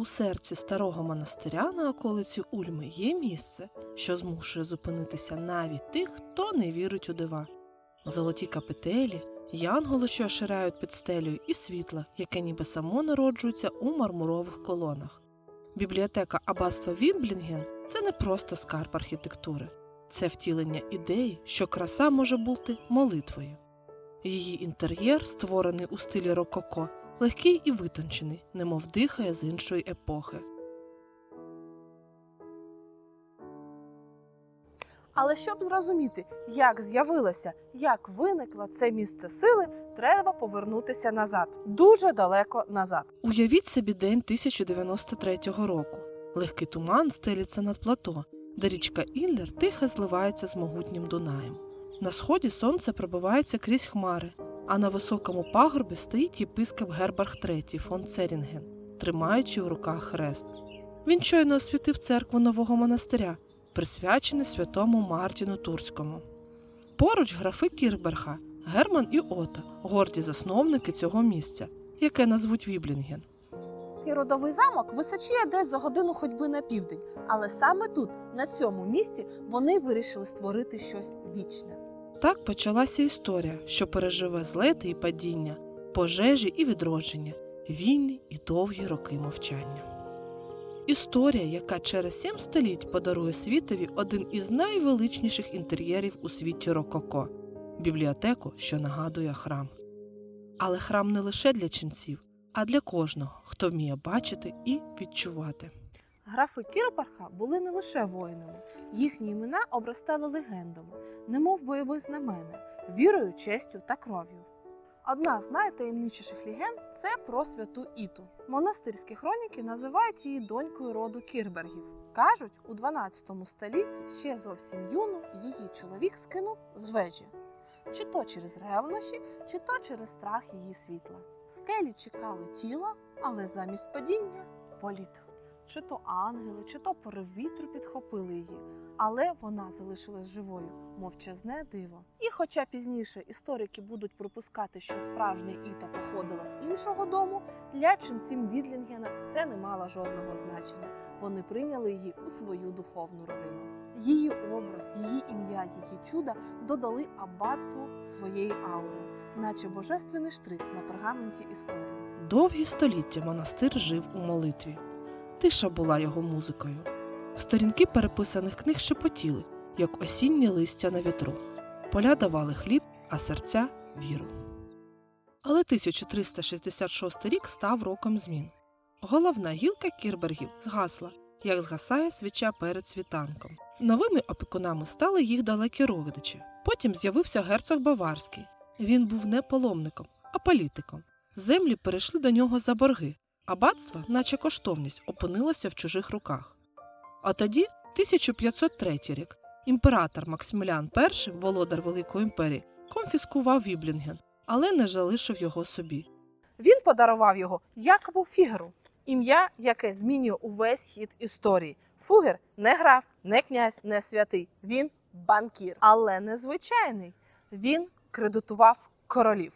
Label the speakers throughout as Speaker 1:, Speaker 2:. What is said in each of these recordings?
Speaker 1: у серці старого монастиря на околиці Ульми є місце, що змушує зупинитися навіть тих, хто не вірить у дива. Золоті капителі, янголи, що оширають під стелею, і світла, яке ніби само народжується у мармурових колонах. Бібліотека аббатства Вімблінген це не просто скарб архітектури, це втілення ідеї, що краса може бути молитвою. Її інтер'єр, створений у стилі рококо, легкий і витончений, немов дихає з іншої епохи.
Speaker 2: Але щоб зрозуміти, як з'явилося, як виникло це місце сили, треба повернутися назад, дуже далеко назад.
Speaker 1: Уявіть собі день 1093 року. Легкий туман стелиться над плато, де річка Іллер тихо зливається з могутнім Дунаєм. На сході сонце пробивається крізь хмари, а на високому пагорбі стоїть єпископ Герберг III фон Церінген, тримаючи в руках хрест. Він щойно освятив церкву нового монастиря, присвячений святому Мартіну Турському. Поруч графи Кірберга, Герман і Ота, горді засновники цього місця, яке назвуть Віблінген.
Speaker 2: І родовий замок височіє десь за годину ходьби на південь, але саме тут, на цьому місці, вони вирішили створити щось вічне.
Speaker 1: Так почалася історія, що переживе злети і падіння, пожежі і відродження, війни і довгі роки мовчання. Історія, яка через сім століть подарує світові один із найвеличніших інтер'єрів у світі Рококо бібліотеку, що нагадує храм. Але храм не лише для ченців, а для кожного, хто вміє бачити і відчувати.
Speaker 2: Графи Кірбарха були не лише воїнами, їхні імена обростали легендами, немов бойові знамена, вірою, честю та кров'ю. Одна з найтаємничіших легенд це про святу Іту. Монастирські хроніки називають її донькою роду Кірбергів. Кажуть, у 12 столітті ще зовсім юну її чоловік скинув з вежі. Чи то через ревнощі, чи то через страх її світла. Скелі чекали тіла, але замість падіння політ. Чи то ангели, чи то порив вітру підхопили її, але вона залишилась живою, мовчазне диво. І хоча пізніше історики будуть припускати, що справжня Іта походила з іншого дому, для ченців Відлінгена це не мало жодного значення. Вони прийняли її у свою духовну родину. Її образ, її ім'я, її чуда додали аббатству своєї аури, наче божественний штрих на пергаменті історії.
Speaker 1: Довгі століття монастир жив у молитві. Тиша була його музикою. Сторінки переписаних книг шепотіли, як осіннє листя на вітру. Поля давали хліб, а серця віру. Але 1366 рік став роком змін. Головна гілка кірбергів згасла, як згасає свіча перед світанком. Новими опікунами стали їх далекі родичі. Потім з'явився герцог Баварський. Він був не паломником, а політиком. Землі перейшли до нього за борги, а батство, наче коштовність, опинилося в чужих руках. А тоді, 1503 рік, імператор Максимілян І, володар Великої імперії, конфіскував Віблінген, але не залишив його собі.
Speaker 2: Він подарував його Якобу Фігеру, ім'я, яке змінює увесь хід історії. Фугер не граф, не князь, не святий. Він банкір, але не звичайний. Він кредитував королів,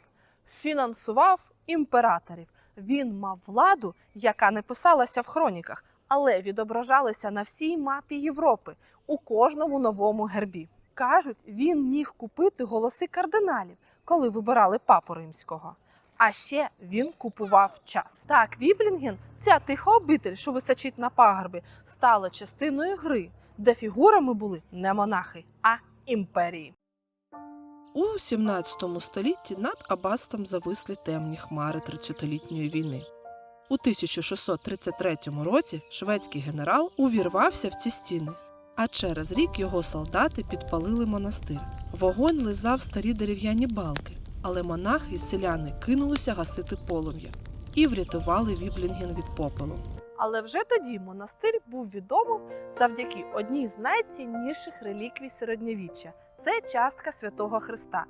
Speaker 2: фінансував імператорів. Він мав владу, яка не писалася в хроніках, але відображалася на всій мапі Європи у кожному новому гербі. Кажуть, він міг купити голоси кардиналів, коли вибирали папу римського. А ще він купував час. Так, Віблінген, ця тиха обитель, що височить на пагорбі, стала частиною гри, де фігурами були не монахи, а імперії.
Speaker 1: У 17 столітті над аббатством зависли темні хмари 30-літньої війни. У 1633 році шведський генерал увірвався в ці стіни, а через рік його солдати підпалили монастир. Вогонь лизав старі дерев'яні балки, але монахи і селяни кинулися гасити полум'я і врятували Віблінген від попелу.
Speaker 2: Але вже тоді монастир був відомий завдяки одній з найцінніших реліквій середньовіччя це частка святого Христа,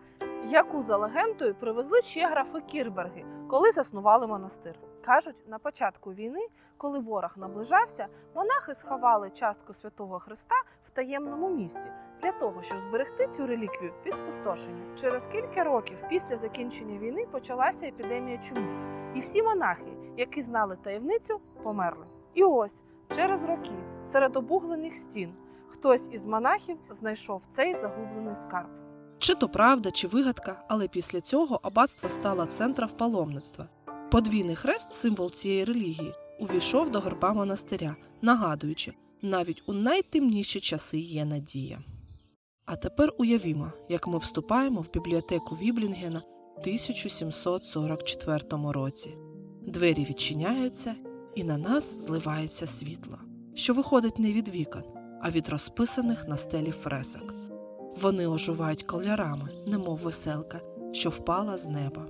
Speaker 2: яку за легендою привезли ще графи Кірберги, коли заснували монастир. Кажуть, на початку війни, коли ворог наближався, монахи сховали частку святого Христа в таємному місці для того, щоб зберегти цю реліквію від спустошення. Через кілька років після закінчення війни почалася епідемія чуми, і всі монахи, які знали таємницю, померли. І ось через роки серед обуглених стін хтось із монахів знайшов цей загублений скарб.
Speaker 1: Чи то правда, чи вигадка, але після цього аббатство стало центром паломництва. Подвійний хрест, символ цієї релігії, увійшов до горба монастиря, нагадуючи, навіть у найтемніші часи є надія. А тепер уявімо, як ми вступаємо в бібліотеку Віблінгена в 1744 році. Двері відчиняються, і на нас зливається світло, що виходить не від вікон, а від розписаних на стелі фресок. Вони оживають кольорами, немов веселка, що впала з неба.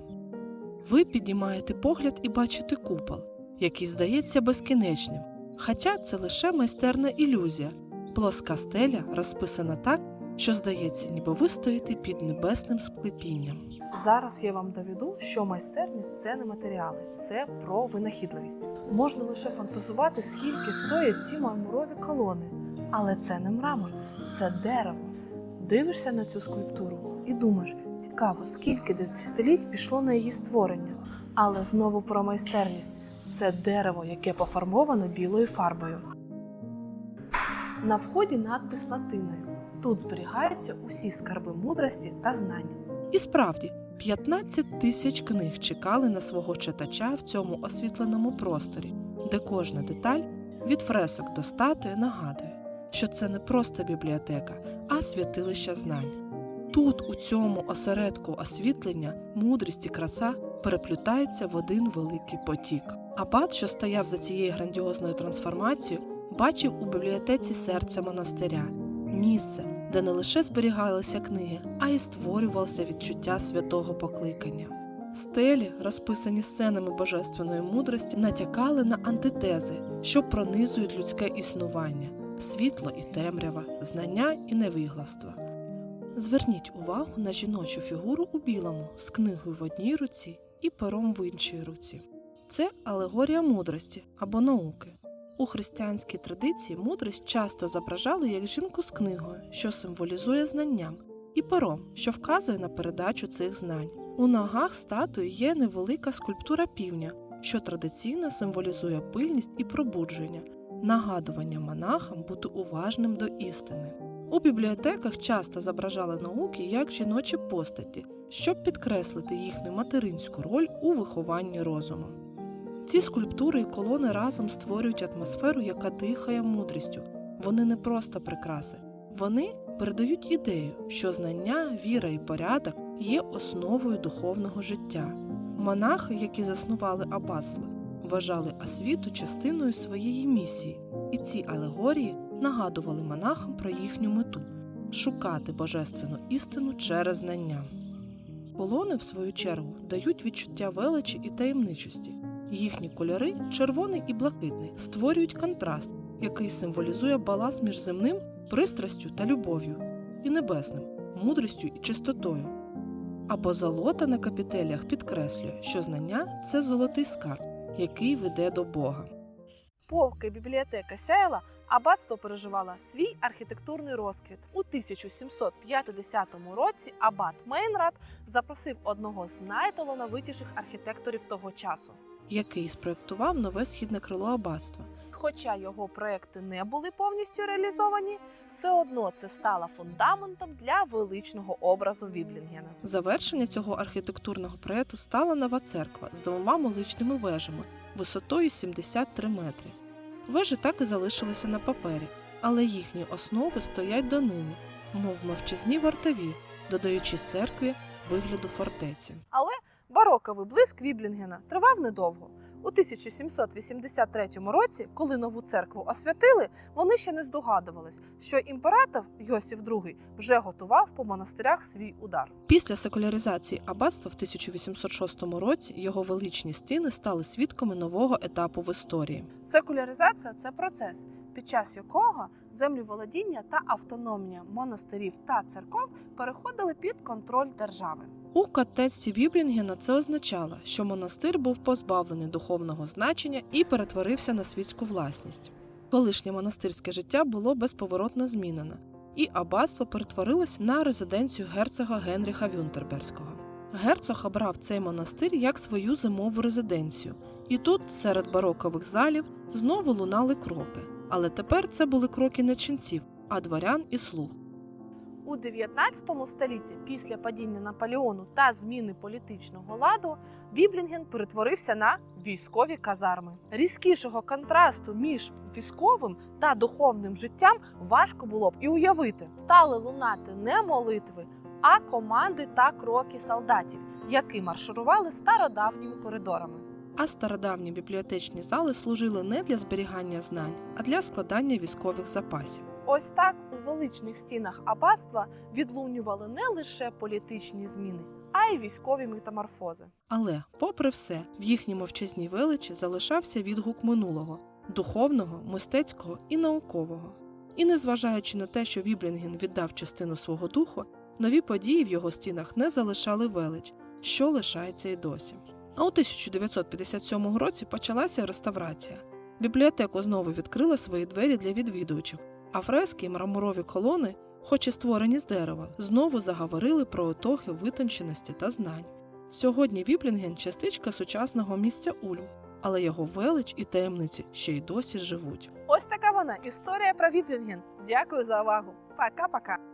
Speaker 1: Ви піднімаєте погляд і бачите купол, який здається безкінечним, хоча це лише майстерна ілюзія. Плоска стеля розписана так, що здається, ніби ви стоїте під небесним склепінням.
Speaker 2: Зараз я вам доведу, що майстерність це не матеріали, це про винахідливість. Можна лише фантазувати, скільки стоять ці мармурові колони, але це не мрамор, це дерево. Дивишся на цю скульптуру і думаєш, цікаво, скільки десятиліть пішло на її створення. Але знову про майстерність це дерево, яке пофарбовано білою фарбою. На вході надпис латиною. Тут зберігаються усі скарби мудрості та знань.
Speaker 1: І справді, 15 тисяч книг чекали на свого читача в цьому освітленому просторі, де кожна деталь від фресок до статуї нагадує, що це не просто бібліотека, а святилище знань. Тут, у цьому осередку освітлення, мудрість і краса переплютаються в один великий потік. Абат, що стояв за цією грандіозною трансформацією, бачив у бібліотеці серця монастиря місце, де не лише зберігалися книги, а й створювалося відчуття святого покликання. Стелі, розписані сценами божественної мудрості, натякали на антитези, що пронизують людське існування, світло і темрява, знання і невигластво. Зверніть увагу на жіночу фігуру у білому з книгою в одній руці і пером в іншій руці. Це алегорія мудрості або науки. У християнській традиції мудрість часто зображали як жінку з книгою, що символізує знанням, і пером, що вказує на передачу цих знань. У ногах статуї є невелика скульптура півня, що традиційно символізує пильність і пробудження, нагадування монахам бути уважним до істини. У бібліотеках часто зображали науки як жіночі постаті, щоб підкреслити їхню материнську роль у вихованні розуму. Ці скульптури і колони разом створюють атмосферу, яка дихає мудрістю. Вони не просто прикраси, вони передають ідею, що знання, віра і порядок є основою духовного життя. Монахи, які заснували аббатство, вважали освіту частиною своєї місії, і ці алегорії нагадували монахам про їхню мету шукати божественну істину через знання. Колони, в свою чергу, дають відчуття величі і таємничості. Їхні кольори, червоний і блакитний, створюють контраст, який символізує баланс між земним пристрастю та любов'ю, і небесним мудрістю і чистотою. Або золота на капітелях підкреслює, що знання це золотий скарб, який веде до Бога.
Speaker 2: Поки бібліотека сяяла, аббатство переживало свій архітектурний розквіт. У 1750 році аббат Мейнрад запросив одного з найталановитіших архітекторів того часу.
Speaker 1: який спроектував нове східне крило аббатства.
Speaker 2: Хоча його проекти не були повністю реалізовані, все одно це стало фундаментом для величного образу Віблінгена.
Speaker 1: Завершення цього архітектурного проєкту стала нова церква з двома моличними вежами висотою 73 метри. Вежі так і залишилися на папері, але їхні основи стоять донині, мов мовчазні вартові, додаючи церкві вигляду фортеці.
Speaker 2: Але бароковий блиск Віблінгена тривав недовго. У 1783 році, коли нову церкву освятили, вони ще не здогадувались, що імператор Йосиф II вже готував по монастирях свій удар.
Speaker 1: Після секуляризації аббатства в 1806 році його величні стіни стали свідками нового етапу в історії.
Speaker 2: Секуляризація це процес, під час якого землеволодіння та автономія монастирів та церков переходили під контроль держави.
Speaker 1: У катетстві Віблінгена це означало, що монастир був позбавлений духовного значення і перетворився на світську власність. Колишнє монастирське життя було безповоротно змінено, і аббатство перетворилось на резиденцію герцога Генріха Вюнтерберського. Герцог обрав цей монастир як свою зимову резиденцію, і тут, серед барокових залів, знову лунали кроки. Але тепер це були кроки не ченців, а дворян і слуг.
Speaker 2: У 19 столітті, після падіння Наполеону та зміни політичного ладу, Віблінген перетворився на військові казарми. Різкішого контрасту між військовим та духовним життям важко було б і уявити. Стали лунати не молитви, а команди та кроки солдатів, які марширували стародавніми коридорами.
Speaker 1: А стародавні бібліотечні зали служили не для зберігання знань, а для складання військових запасів.
Speaker 2: Ось так величних стінах аббатства відлунювали не лише політичні зміни, а й військові метаморфози.
Speaker 1: Але, попри все, в їхній мовчазній величі залишався відгук минулого духовного, мистецького і наукового. І незважаючи на те, що Віблінген віддав частину свого духу, нові події в його стінах не залишали велич, що лишається і досі. А у 1957 році почалася реставрація. Бібліотеку знову відкрили свої двері для відвідувачів, а фрески мраморові колони, хоч і створені з дерева, знову заговорили про отохи витонченості та знань. Сьогодні Віплінген частичка сучасного місця Ульм, але його велич і таємниці ще й досі живуть.
Speaker 2: Ось така вона історія про Віплінген. Дякую за увагу. Пока-пока.